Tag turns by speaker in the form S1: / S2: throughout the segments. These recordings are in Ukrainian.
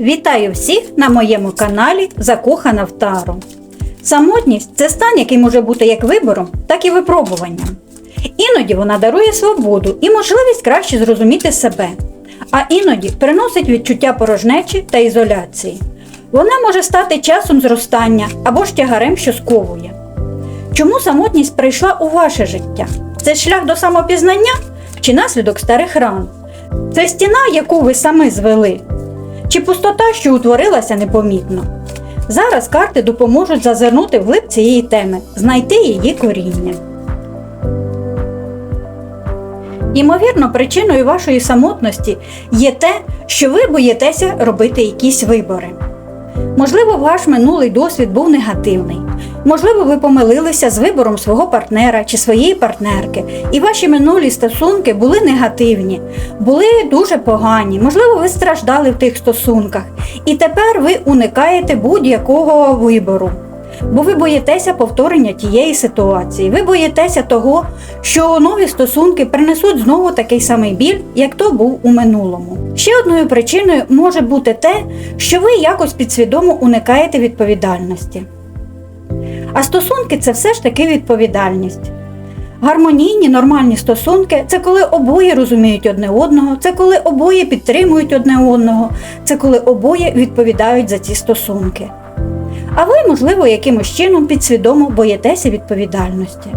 S1: Вітаю всіх на моєму каналі Закохана в Тару. Самотність це стан, який може бути як вибором, так і випробуванням. Іноді вона дарує свободу і можливість краще зрозуміти себе, а іноді приносить відчуття порожнечі та ізоляції. Вона може стати часом зростання або ж тягарем, що сковує. Чому самотність прийшла у ваше життя? Це шлях до самопізнання чи наслідок старих ран? Це стіна, яку ви самі звели, чи пустота, що утворилася непомітно. Зараз карти допоможуть зазирнути вглиб цієї теми, знайти її коріння. Ймовірно, причиною вашої самотності є те, що ви боїтеся робити якісь вибори. Можливо, ваш минулий досвід був негативний. Можливо, ви помилилися з вибором свого партнера чи своєї партнерки, і ваші минулі стосунки були негативні, були дуже погані. Можливо, ви страждали в тих стосунках, і тепер ви уникаєте будь-якого вибору. Бо ви боїтеся повторення тієї ситуації. Ви боїтеся того, що нові стосунки принесуть знову такий самий біль, як то був у минулому. Ще одною причиною може бути те, що ви якось підсвідомо уникаєте відповідальності. А стосунки це все ж таки відповідальність. Гармонійні, нормальні стосунки це коли обоє розуміють одне одного, це коли обоє підтримують одне одного, це коли обоє відповідають за ці стосунки. А ви, можливо, якимось чином підсвідомо боїтеся відповідальності.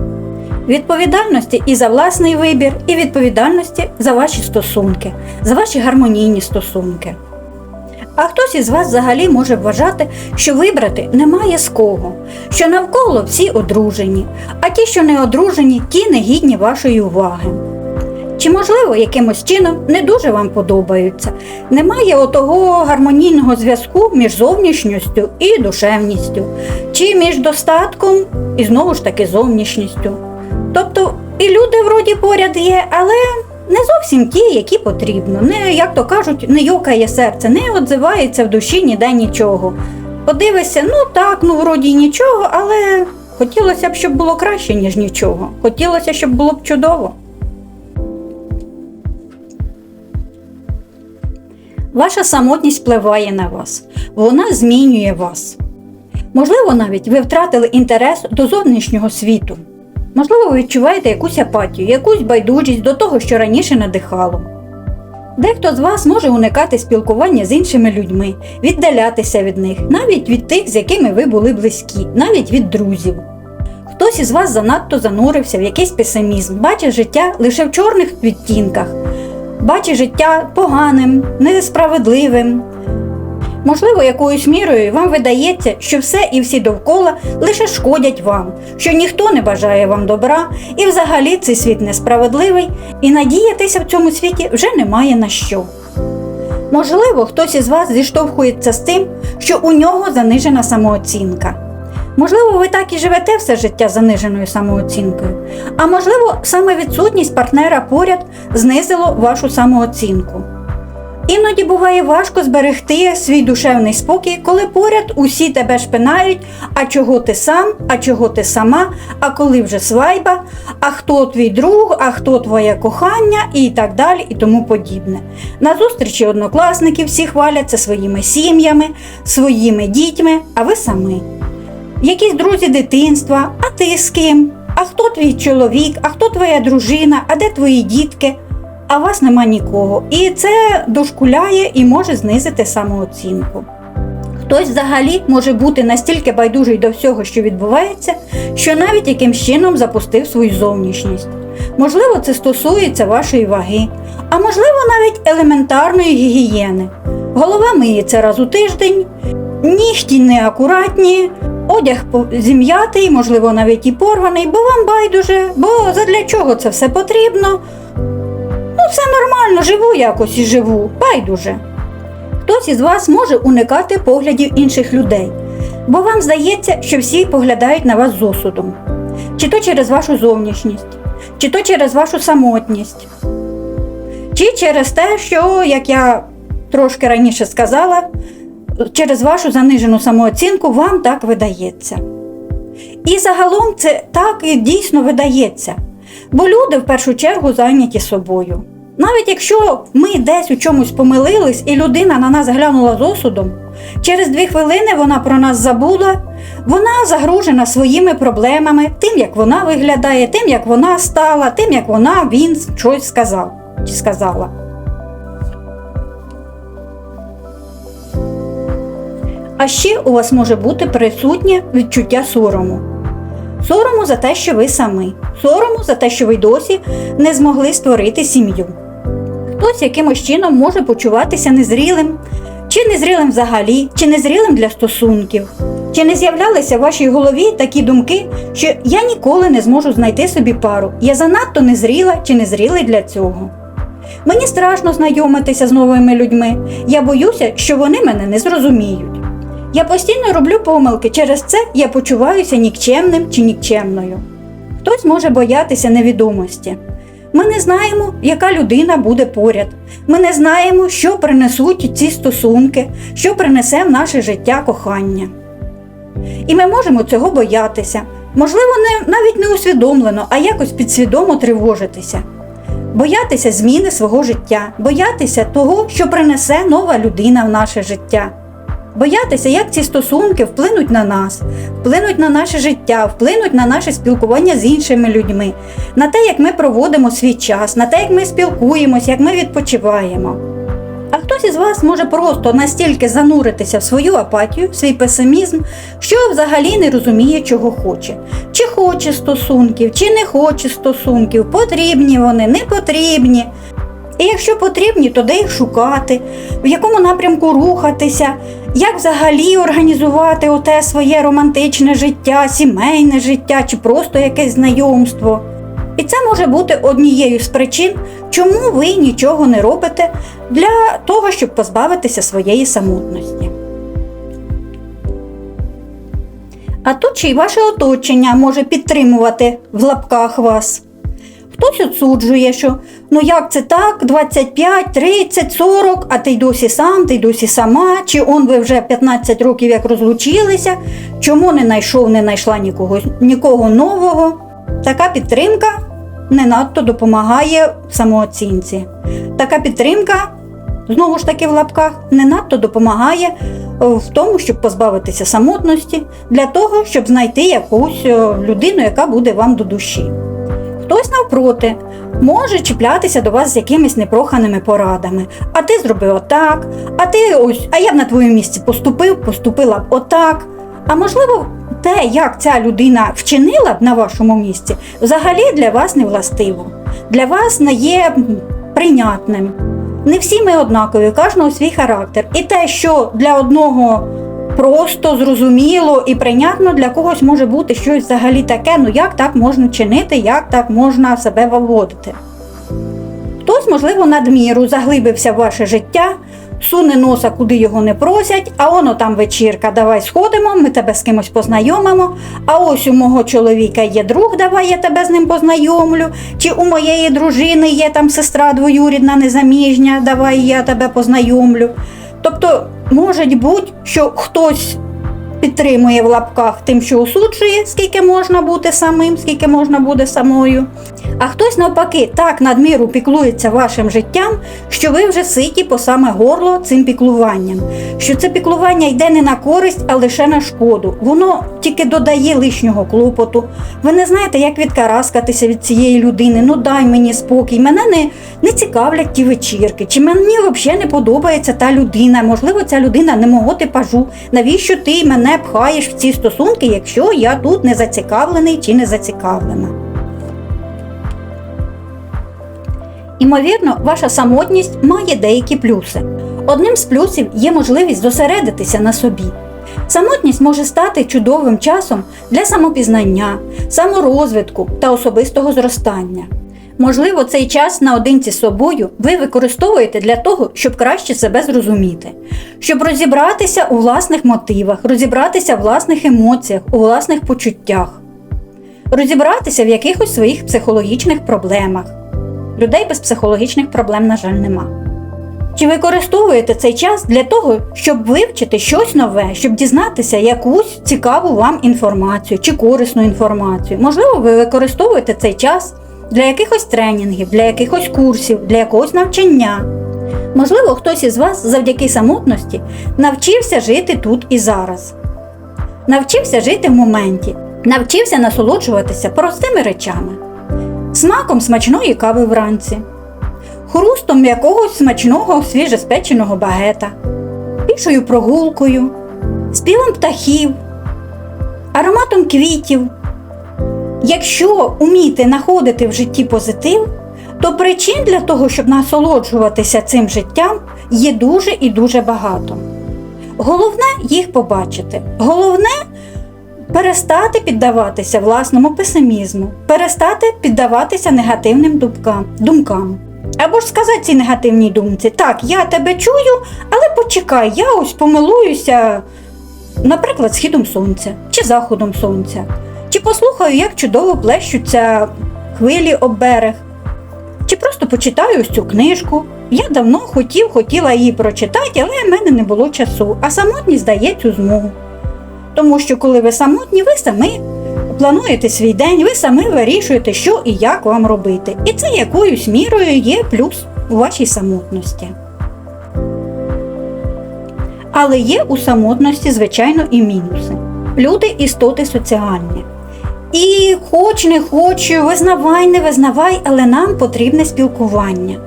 S1: Відповідальності і за власний вибір, і відповідальності за ваші стосунки, за ваші гармонійні стосунки. А хтось із вас взагалі може вважати, що вибрати немає з кого, що навколо всі одружені, а ті, що не одружені, ті не гідні вашої уваги. Чи, можливо, якимось чином не дуже вам подобаються, немає отого гармонійного зв'язку між зовнішністю і душевністю, чи між достатком і знову ж таки зовнішністю. Тобто і люди вроді поряд є, але не зовсім ті, які потрібно. Не, як то кажуть, не йокає серце, не отзивається в душі ніде нічого. Подивишся, ну так, ну вроді нічого, але хотілося б, щоб було краще, ніж нічого. Хотілося, щоб було б чудово. Ваша самотність впливає на вас, вона змінює вас. Можливо, навіть ви втратили інтерес до зовнішнього світу. Можливо, ви відчуваєте якусь апатію, якусь байдужість до того, що раніше надихало. Дехто з вас може уникати спілкування з іншими людьми, віддалятися від них, навіть від тих, з якими ви були близькі, навіть від друзів. Хтось із вас занадто занурився в якийсь песимізм, бачить життя лише в чорних відтінках, бачить життя поганим, несправедливим. Можливо, якоюсь мірою вам видається, що все і всі довкола лише шкодять вам, що ніхто не бажає вам добра, і взагалі цей світ несправедливий, і надіятися в цьому світі вже немає на що. Можливо, хтось із вас зіштовхується з тим, що у нього занижена самооцінка. Можливо, ви так і живете все життя заниженою самооцінкою, а можливо, саме відсутність партнера поряд знизило вашу самооцінку. Іноді буває важко зберегти свій душевний спокій, коли поряд усі тебе шпинають, а чого ти сам, а чого ти сама, а коли вже свайба, а хто твій друг, а хто твоє кохання, і так далі, і тому подібне. На зустрічі однокласники всі хваляться своїми сім'ями, своїми дітьми, а ви самі. Якісь друзі дитинства, а ти з ким? А хто твій чоловік, а хто твоя дружина, а де твої дітки? А вас нема нікого. І це дошкуляє і може знизити самооцінку. Хтось взагалі може бути настільки байдужий до всього, що відбувається, що навіть якимсь чином запустив свою зовнішність. Можливо, це стосується вашої ваги, а можливо, навіть елементарної гігієни. Голова миється раз у тиждень, нігті неакуратні, одяг зім'ятий, можливо, навіть і порваний, бо вам байдуже, бо задля чого це все потрібно. Все нормально, живу якось і живу, байдуже. Хтось із вас може уникати поглядів інших людей, бо вам здається, що всі поглядають на вас з осудом, чи то через вашу зовнішність, чи то через вашу самотність, чи через те, що, як я трошки раніше сказала, через вашу занижену самооцінку вам так видається. І загалом це так і дійсно видається. Бо люди в першу чергу зайняті собою. Навіть якщо ми десь у чомусь помилились і людина на нас глянула з осудом, через дві хвилини вона про нас забула, вона загружена своїми проблемами, тим, як вона виглядає, тим, як вона стала, тим, як вона він щось сказав чи сказала. А ще у вас може бути присутнє відчуття сорому. Сорому за те, що ви самі, сорому за те, що ви досі не змогли створити сім'ю. Хтось якимось чином може почуватися незрілим, чи незрілим взагалі, чи незрілим для стосунків. Чи не з'являлися в вашій голові такі думки, що я ніколи не зможу знайти собі пару, я занадто незріла чи незрілий для цього. Мені страшно знайомитися з новими людьми. Я боюся, що вони мене не зрозуміють. Я постійно роблю помилки, через це я почуваюся нікчемним чи нікчемною. Хтось може боятися невідомості. Ми не знаємо, яка людина буде поряд. Ми не знаємо, що принесуть ці стосунки, що принесе в наше життя кохання. І ми можемо цього боятися. Можливо, не, навіть не усвідомлено, а якось підсвідомо тривожитися. Боятися зміни свого життя, боятися того, що принесе нова людина в наше життя. Боятися, як ці стосунки вплинуть на нас, вплинуть на наше життя, вплинуть на наше спілкування з іншими людьми, на те, як ми проводимо свій час, на те, як ми спілкуємось, як ми відпочиваємо. А хтось із вас може просто настільки зануритися в свою апатію, в свій песимізм, що взагалі не розуміє, чого хоче. Чи хоче стосунків, чи не хоче стосунків, потрібні вони, не потрібні. І якщо потрібні, то де їх шукати, в якому напрямку рухатися, як взагалі організувати оте своє романтичне життя, сімейне життя чи просто якесь знайомство. І це може бути однією з причин, чому ви нічого не робите для того, щоб позбавитися своєї самотності. А тут ще й ваше оточення може підтримувати в лапках вас. Хтось отсуджує, що ну як це так, 25, 30, 40, а ти й досі сам, ти й досі сама, чи он ви вже 15 років як розлучилися, чому не знайшов, не знайшла нікого, нікого нового. Така підтримка не надто допомагає самооцінці. Така підтримка, знову ж таки в лапках, не надто допомагає в тому, щоб позбавитися самотності, для того, щоб знайти якусь людину, яка буде вам до душі. Хтось навпроти може чіплятися до вас з якимись непроханими порадами. А ти зробив отак, а ти ось, а я б на твоєму місці поступив, поступила б отак. А можливо, те, як ця людина вчинила б на вашому місці, взагалі для вас не властиво, для вас не є прийнятним. Не всі ми однакові, кожного свій характер. І те, що для одного просто зрозуміло і прийнятно, для когось може бути щось взагалі таке, ну як так можна чинити, як так можна себе виводити. Хтось, можливо, надміру заглибився в ваше життя, суне носа, куди його не просять, а воно там вечірка, давай сходимо, ми тебе з кимось познайомимо. А ось у мого чоловіка є друг, давай я тебе з ним познайомлю. Чи у моєї дружини є там сестра двоюрідна, незаміжня, давай я тебе познайомлю. Тобто, може бути, що хтось підтримує в лапках тим, що осуджує, скільки можна бути самим, скільки можна бути самою. А хтось навпаки так надміру піклується вашим життям, що ви вже ситі по саме горло цим піклуванням. Що це піклування йде не на користь, а лише на шкоду. Воно тільки додає лишнього клопоту. Ви не знаєте, як відкараскатися від цієї людини. Ну дай мені спокій. Мене не, не цікавлять ті вечірки. Чи мені взагалі не подобається та людина? Можливо, ця людина не мого типажу. Навіщо ти мене пхаєш в ці стосунки, якщо я тут не зацікавлений чи не зацікавлена? Імовірно, ваша самотність має деякі плюси. Одним з плюсів є можливість зосередитися на собі. Самотність може стати чудовим часом для самопізнання, саморозвитку та особистого зростання. Можливо, цей час наодинці з собою ви використовуєте для того, щоб краще себе зрозуміти, щоб розібратися у власних мотивах, розібратися в власних емоціях, у власних почуттях, розібратися в якихось своїх психологічних проблемах. Людей без психологічних проблем, на жаль, нема. Чи використовуєте цей час для того, щоб вивчити щось нове, щоб дізнатися якусь цікаву вам інформацію чи корисну інформацію? Можливо, ви використовуєте цей час для якихось тренінгів, для якихось курсів, для якогось навчання. Можливо, хтось із вас завдяки самотності навчився жити тут і зараз. Навчився жити в моменті, навчився насолоджуватися простими речами, смаком смачної кави вранці, хрустом якогось смачного свіжеспеченого багета, пішою прогулкою, співом птахів, ароматом квітів. Якщо уміти знаходити в житті позитив, то причин для того, щоб насолоджуватися цим життям, є дуже і дуже багато. Головне їх побачити. Головне перестати піддаватися власному песимізму, перестати піддаватися негативним думкам. Або ж сказати цій негативній думці, так, я тебе чую, але почекай, я ось помилуюся, наприклад, східом сонця чи заходом сонця. Чи послухаю, як чудово плещуться хвилі об берег, чи просто почитаю ось цю книжку. Я давно хотів, хотіла її прочитати, але в мене не було часу, а самотність дає цю змогу. Тому що, коли ви самотні, ви самі плануєте свій день, ви самі вирішуєте, що і як вам робити. І це якоюсь мірою є плюс у вашій самотності. Але є у самотності, звичайно, і мінуси. Люди істоти соціальні. І хоч не хоч, визнавай, не визнавай, але нам потрібне спілкування.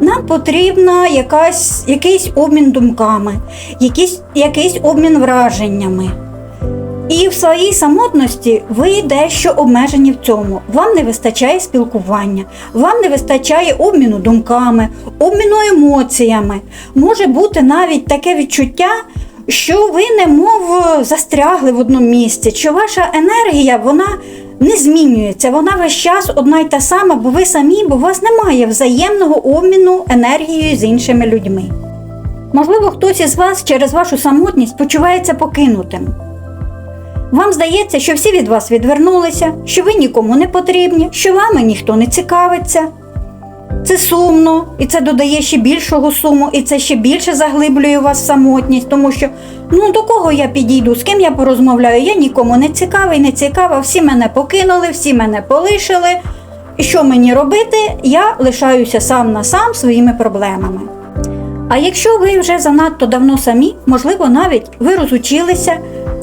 S1: Нам потрібна якась, якийсь обмін думками, якийсь, якийсь обмін враженнями. І в своїй самотності ви дещо обмежені в цьому. Вам не вистачає спілкування, вам не вистачає обміну думками, обміну емоціями. Може бути навіть таке відчуття, що ви немов застрягли в одному місці, що ваша енергія вона не змінюється, вона весь час одна й та сама, бо ви самі, бо у вас немає взаємного обміну енергією з іншими людьми. Можливо, хтось із вас через вашу самотність почувається покинутим. Вам здається, що всі від вас відвернулися, що ви нікому не потрібні, що вами ніхто не цікавиться. Це сумно, і це додає ще більшого суму, і це ще більше заглиблює вас самотність, тому що ну до кого я підійду, з ким я порозмовляю, я нікому не цікавий, не цікава, всі мене покинули, всі мене полишили. І що мені робити? Я лишаюся сам на сам своїми проблемами. А якщо ви вже занадто давно самі, можливо, навіть ви розучилися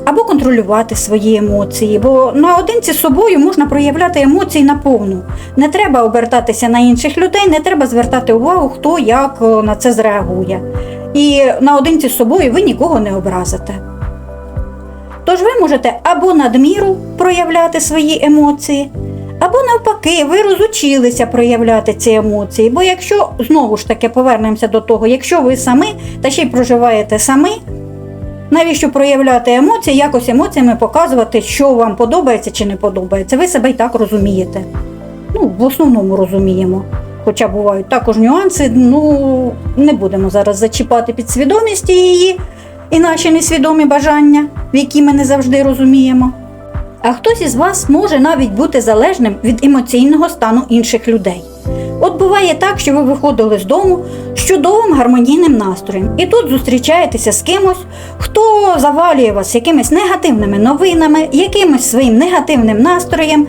S1: або контролювати свої емоції, бо наодинці з собою можна проявляти емоції наповну. Не треба обертатися на інших людей, не треба звертати увагу, хто як на це зреагує. І наодинці з собою ви нікого не образите. Тож ви можете або надміру проявляти свої емоції, або навпаки, ви розучилися проявляти ці емоції. Бо якщо знову ж таки повернемося до того, якщо ви самі та ще й проживаєте самі, навіщо проявляти емоції, якось емоціями показувати, що вам подобається чи не подобається. Ви себе і так розумієте. Ну, в основному розуміємо. Хоча бувають також нюанси, ну не будемо зараз зачіпати підсвідомість її і наші несвідомі бажання, які ми не завжди розуміємо. А хтось із вас може навіть бути залежним від емоційного стану інших людей. От буває так, що ви виходили з дому з чудовим гармонійним настроєм, і тут зустрічаєтеся з кимось, хто завалює вас якимись негативними новинами, якимось своїм негативним настроєм,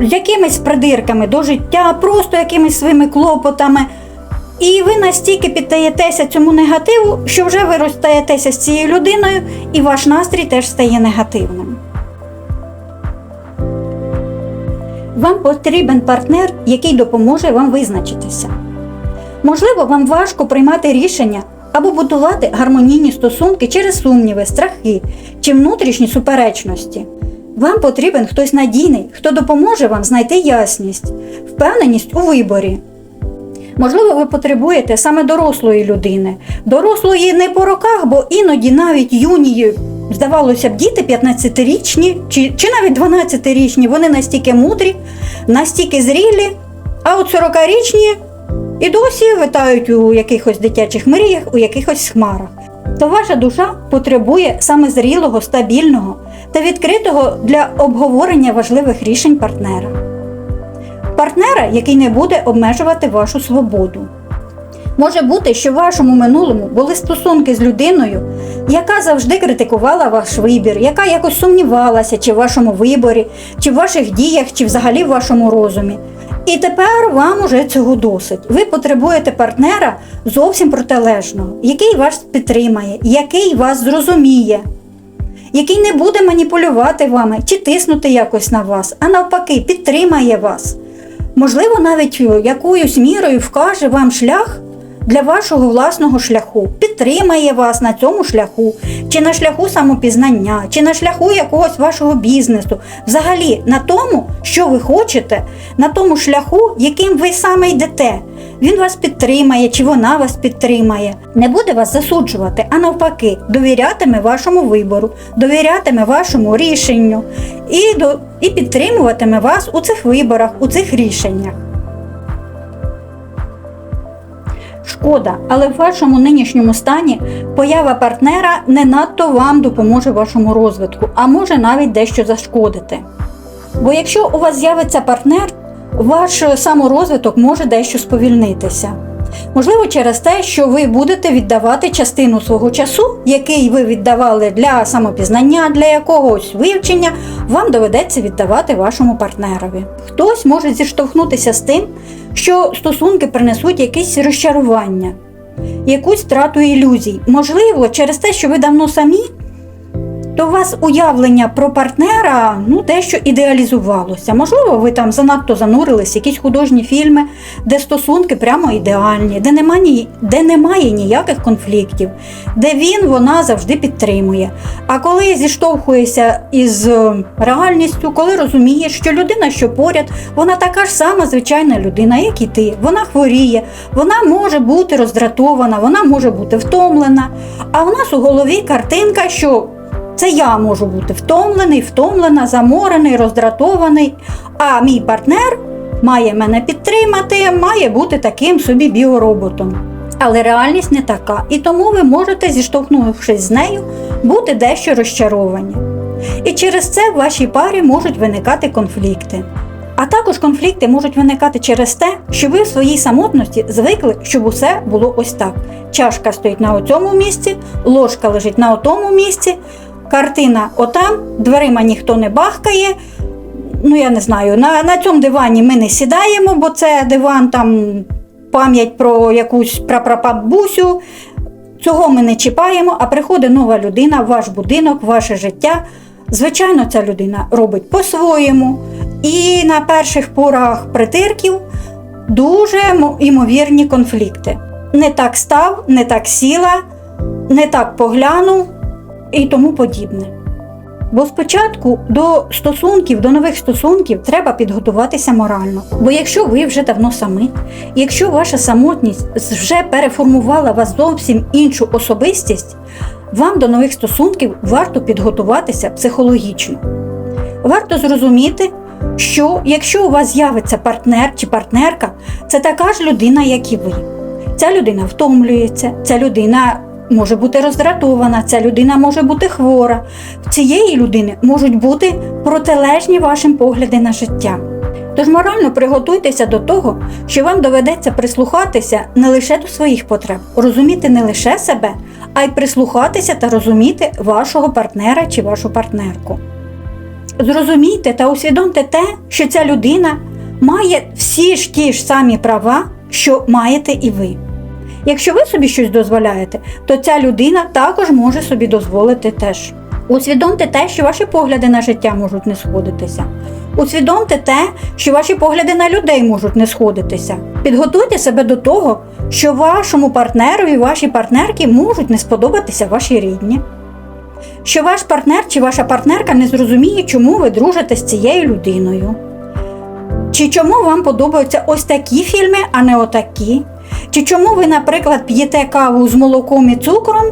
S1: якимись придирками до життя, просто якимись своїми клопотами. І ви настільки піддаєтеся цьому негативу, що вже ви розстаєтеся з цією людиною, і ваш настрій теж стає негативним. Вам потрібен партнер, який допоможе вам визначитися. Можливо, вам важко приймати рішення або будувати гармонійні стосунки через сумніви, страхи чи внутрішні суперечності. Вам потрібен хтось надійний, хто допоможе вам знайти ясність, впевненість у виборі. Можливо, ви потребуєте саме дорослої людини, дорослої не по роках, бо іноді навіть юні, здавалося б, діти 15-річні чи, чи навіть 12-річні, вони настільки мудрі, настільки зрілі, а от 40-річні і досі витають у якихось дитячих мріях, у якихось хмарах. То ваша душа потребує саме зрілого, стабільного та відкритого для обговорення важливих рішень партнера. Партнера, який не буде обмежувати вашу свободу. Може бути, що в вашому минулому були стосунки з людиною, яка завжди критикувала ваш вибір, яка якось сумнівалася, чи в вашому виборі, чи в ваших діях, чи взагалі в вашому розумі. І тепер вам уже цього досить. Ви потребуєте партнера зовсім протилежного, який вас підтримає, який вас зрозуміє, який не буде маніпулювати вами чи тиснути якось на вас, а навпаки, підтримає вас. Можливо, навіть якоюсь мірою вкаже вам шлях для вашого власного шляху, підтримає вас на цьому шляху, чи на шляху самопізнання, чи на шляху якогось вашого бізнесу, взагалі на тому, що ви хочете, на тому шляху, яким ви саме йдете. Він вас підтримає, чи вона вас підтримає, не буде вас засуджувати, а навпаки, довірятиме вашому вибору, довірятиме вашому рішенню і, до, і підтримуватиме вас у цих виборах, у цих рішеннях. Шкода, але в вашому нинішньому стані поява партнера не надто вам допоможе вашому розвитку, а може навіть дещо зашкодити. Бо якщо у вас з'явиться партнер, ваш саморозвиток може дещо сповільнитися. Можливо, через те, що ви будете віддавати частину свого часу, який ви віддавали для самопізнання, для якогось вивчення, вам доведеться віддавати вашому партнерові. Хтось може зіштовхнутися з тим, що стосунки принесуть якесь розчарування, якусь втрату ілюзій. Можливо, через те, що ви давно самі, то у вас уявлення про партнера ну, дещо ідеалізувалося. Можливо, ви там занадто занурились, якісь художні фільми, де стосунки прямо ідеальні, де немає, де немає ніяких конфліктів, де він, вона завжди підтримує. А коли зіштовхуєшся із е, реальністю, коли розумієш, що людина, що поряд, вона така ж сама звичайна людина, як і ти. Вона хворіє, вона може бути роздратована, вона може бути втомлена. А в нас у голові картинка, що це я можу бути втомлений, втомлена, заморений, роздратований. А мій партнер має мене підтримати, має бути таким собі біороботом. Але реальність не така, і тому ви можете, зіштовхнувшись з нею, бути дещо розчаровані. І через це в вашій парі можуть виникати конфлікти. А також конфлікти можуть виникати через те, що ви в своїй самотності звикли, щоб усе було ось так. Чашка стоїть на цьому місці, ложка лежить на тому місці, картина отам, дверима ніхто не бахкає. Ну, я не знаю, на, на цьому дивані ми не сідаємо, бо це диван там пам'ять про якусь прапрапабусю. Цього ми не чіпаємо, а приходить нова людина ваш будинок, ваше життя. Звичайно, ця людина робить по-своєму. І на перших порах притирків дуже імовірні конфлікти. Не так став, не так сіла, не так поглянув і тому подібне. Бо спочатку до стосунків, до нових стосунків треба підготуватися морально. Бо якщо ви вже давно самі, якщо ваша самотність вже переформувала вас зовсім іншу особистість, вам до нових стосунків варто підготуватися психологічно. Варто зрозуміти, що якщо у вас з'явиться партнер чи партнерка, це така ж людина, як і ви. Ця людина втомлюється, ця людина може бути роздратована, ця людина може бути хвора. В цієї людини можуть бути протилежні вашим погляди на життя. Тож морально приготуйтеся до того, що вам доведеться прислухатися не лише до своїх потреб, розуміти не лише себе, а й прислухатися та розуміти вашого партнера чи вашу партнерку. Зрозумійте та усвідомте те, що ця людина має всі ж ті ж самі права, що маєте і ви. Якщо ви собі щось дозволяєте, то ця людина також може собі дозволити теж. Усвідомте те, що ваші погляди на життя можуть не сходитися. Усвідомте те, що ваші погляди на людей можуть не сходитися. Підготуйте себе до того, що вашому партнерові, вашій партнерці можуть не сподобатися ваші рідні. Що ваш партнер чи ваша партнерка не зрозуміє, чому ви дружите з цією людиною. Чи чому вам подобаються ось такі фільми, а не отакі? Чи чому ви, наприклад, п'єте каву з молоком і цукром,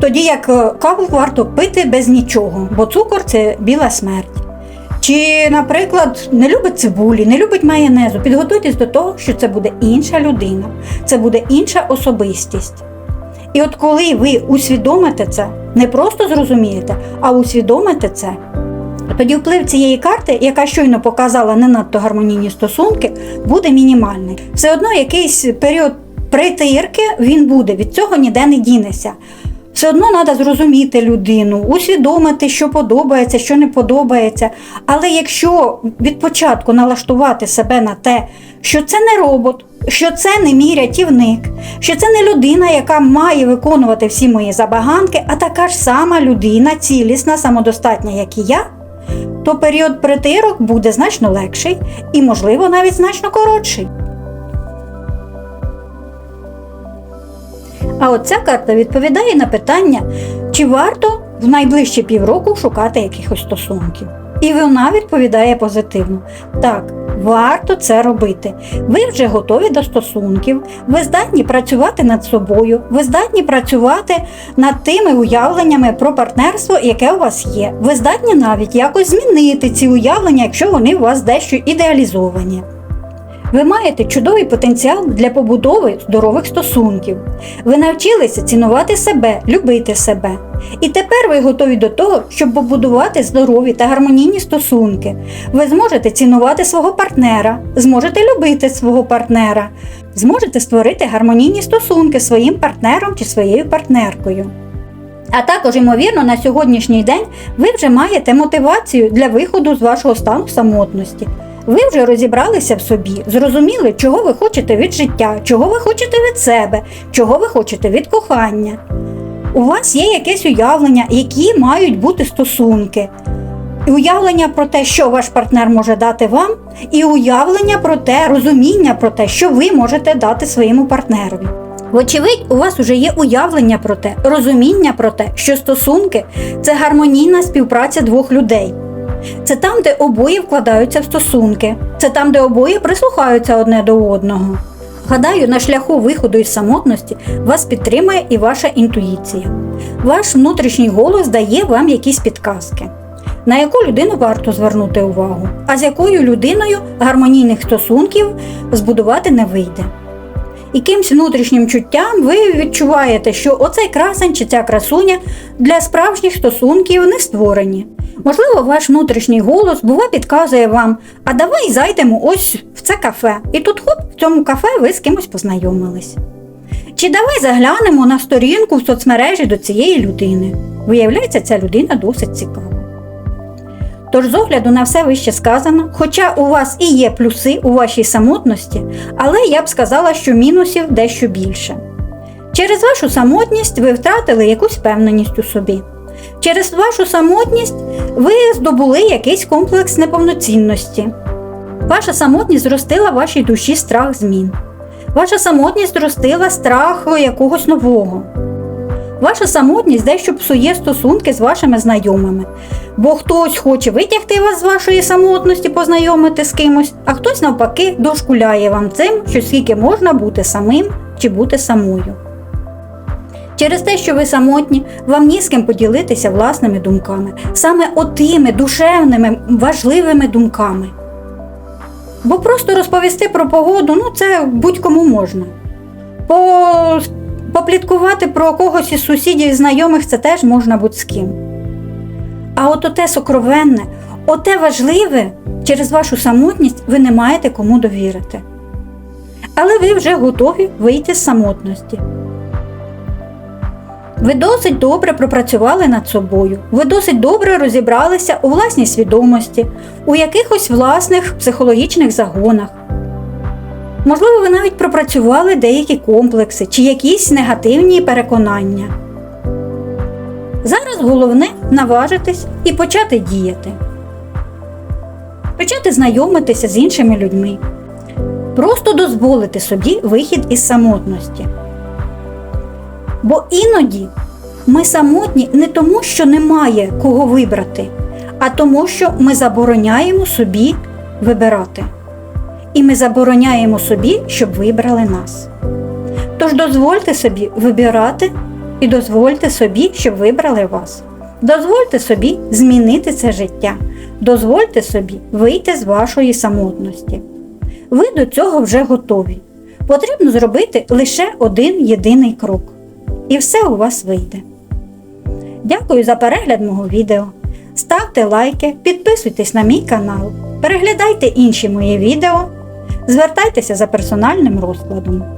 S1: тоді як е, каву варто пити без нічого, бо цукор це біла смерть. Чи, наприклад, не любить цибулі, не любить майонезу, підготуйтесь до того, що це буде інша людина, це буде інша особистість. І от коли ви усвідомите це, не просто зрозумієте, а усвідомите це, тоді вплив цієї карти, яка щойно показала не надто гармонійні стосунки, буде мінімальний. Все одно якийсь період притирки він буде, від цього ніде не дінеся. Все одно треба зрозуміти людину, усвідомити, що подобається, що не подобається. Але якщо від початку налаштувати себе на те, що це не робот, що це не мій рятівник, що це не людина, яка має виконувати всі мої забаганки, а така ж сама людина, цілісна, самодостатня, як і я, то період притирок буде значно легший і, можливо, навіть значно коротший. А от ця карта відповідає на питання, чи варто в найближчі півроку шукати якихось стосунків. І вона відповідає позитивно: так, варто це робити. Ви вже готові до стосунків, ви здатні працювати над собою, ви здатні працювати над тими уявленнями про партнерство, яке у вас є. Ви здатні навіть якось змінити ці уявлення, якщо вони у вас дещо ідеалізовані. Ви маєте чудовий потенціал для побудови здорових стосунків. Ви навчилися цінувати себе, любити себе. І тепер ви готові до того, щоб побудувати здорові та гармонійні стосунки. Ви зможете цінувати свого партнера, зможете любити свого партнера, зможете створити гармонійні стосунки з своїм партнером чи своєю партнеркою. А також, ймовірно, на сьогоднішній день ви вже маєте мотивацію для виходу з вашого стану самотності. Ви вже розібралися в собі, зрозуміли, чого ви хочете від життя, чого ви хочете від себе, чого ви хочете від кохання. У вас є якесь уявлення, які мають бути стосунки. І уявлення про те, що ваш партнер може дати вам, і уявлення про те, розуміння про те, що ви можете дати своєму партнерові. Вочевидь, у вас вже є уявлення про те, розуміння про те, що стосунки це гармонійна співпраця двох людей. Це там, де обоє вкладаються в стосунки, це там, де обоє прислухаються одне до одного. Гадаю, на шляху виходу із самотності вас підтримує і ваша інтуїція. Ваш внутрішній голос дає вам якісь підказки, на яку людину варто звернути увагу, а з якою людиною гармонійних стосунків збудувати не вийде. Якимсь внутрішнім чуттям ви відчуваєте, що оцей красень чи ця красуня для справжніх стосунків не створені. Можливо, ваш внутрішній голос бува підказує вам, а давай зайдемо ось в це кафе. І тут хоп, в цьому кафе ви з кимось познайомились. Чи давай заглянемо на сторінку в соцмережі до цієї людини. Виявляється, ця людина досить цікава. Тож, з огляду на все вище сказано, хоча у вас і є плюси у вашій самотності, але я б сказала, що мінусів дещо більше. Через вашу самотність ви втратили якусь впевненість у собі. Через вашу самотність ви здобули якийсь комплекс неповноцінності. Ваша самотність зростила в вашій душі страх змін. Ваша самотність зростила страх якогось нового. Ваша самотність дещо псує стосунки з вашими знайомими, бо хтось хоче витягти вас з вашої самотності, познайомити з кимось, а хтось навпаки дошкуляє вам цим, що скільки можна бути самим чи бути самою. Через те, що ви самотні, вам ні з ким поділитися власними думками, саме отими душевними, важливими думками. Бо просто розповісти про погоду, ну це будь-кому можна. По... Попліткувати про когось із сусідів і знайомих це теж можна будь з ким. А от оте сокровенне, оте важливе, через вашу самотність ви не маєте кому довірити. Але ви вже готові вийти з самотності. Ви досить добре пропрацювали над собою, ви досить добре розібралися у власній свідомості, у якихось власних психологічних загонах. Можливо, ви навіть пропрацювали деякі комплекси чи якісь негативні переконання. Зараз головне наважитись і почати діяти, почати знайомитися з іншими людьми, просто дозволити собі вихід із самотності. Бо іноді ми самотні не тому, що немає кого вибрати, а тому, що ми забороняємо собі вибирати. І ми забороняємо собі, щоб вибрали нас. Тож дозвольте собі вибирати і дозвольте собі, щоб вибрали вас. Дозвольте собі змінити це життя, дозвольте собі вийти з вашої самотності. Ви до цього вже готові. Потрібно зробити лише один єдиний крок. І все у вас вийде. Дякую за перегляд мого відео. Ставте лайки, підписуйтесь на мій канал, переглядайте інші мої відео, звертайтеся за персональним розкладом.